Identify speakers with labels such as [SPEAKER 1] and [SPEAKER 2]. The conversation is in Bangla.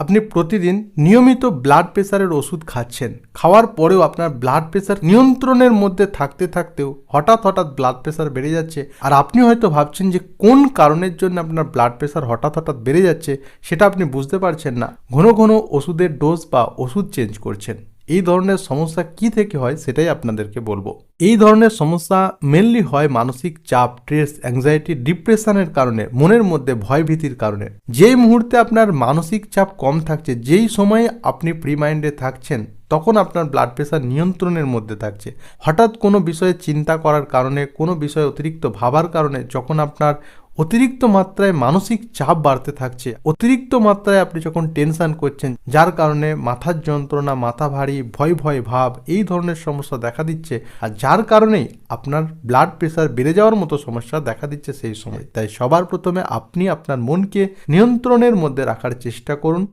[SPEAKER 1] আপনি প্রতিদিন নিয়মিত ব্লাড প্রেশারের ওষুধ খাচ্ছেন। খাওয়ার পরেও আপনার ব্লাড প্রেশার নিয়ন্ত্রণের মধ্যে থাকতে থাকতেও হঠাৎ হঠাৎ ব্লাড প্রেশার বেড়ে যাচ্ছে। আর আপনি হয়তো ভাবছেন যে কোন কারণের জন্য আপনার ব্লাড প্রেশার হঠাৎ হঠাৎ বেড়ে যাচ্ছে, সেটা আপনি বুঝতে পারছেন না। ঘন ঘন ওষুধের ডোজ বা ওষুধ চেঞ্জ করছেন। এই ধরনের সমস্যা কি থেকে হয় সেটাই আপনাদেরকে বলব। এই ধরনের সমস্যা মেনলি হয় মানসিক চাপ স্ট্রেস অ্যাংজাইটি ডিপ্রেশনের কারণে, মনের মধ্যে ভয় ভীতির কারণে। যেই মুহূর্তে আপনার মানসিক চাপ কম থাকছে, যেই সময়ে আপনি প্রি মাইন্ডে থাকছেন, তখন আপনার ব্লাড প্রেশার নিয়ন্ত্রণের মধ্যে থাকছে। হঠাৎ কোনো বিষয়ে চিন্তা করার কারণে, কোনো বিষয়ে অতিরিক্ত ভাবার কারণে, যখন আপনার অতিরিক্ত মাত্রায় মানসিক চাপ বাড়তে থাকছে। অতিরিক্ত মাত্রায় আপনি যখন টেনশন করছেন, যার কারণে মাথার যন্ত্রণা, মাথা ভারী, ভয় ভয় ভাব, এই ধরনের সমস্যা দেখা দিচ্ছে। আর যার কারণেই আপনার ব্লাড প্রেশার বেড়ে যাওয়ার মতো সমস্যা দেখা দিচ্ছে সেই সময়। তাই সবার প্রথমে আপনি আপনার মনকে নিয়ন্ত্রণের মধ্যে রাখার চেষ্টা করুন।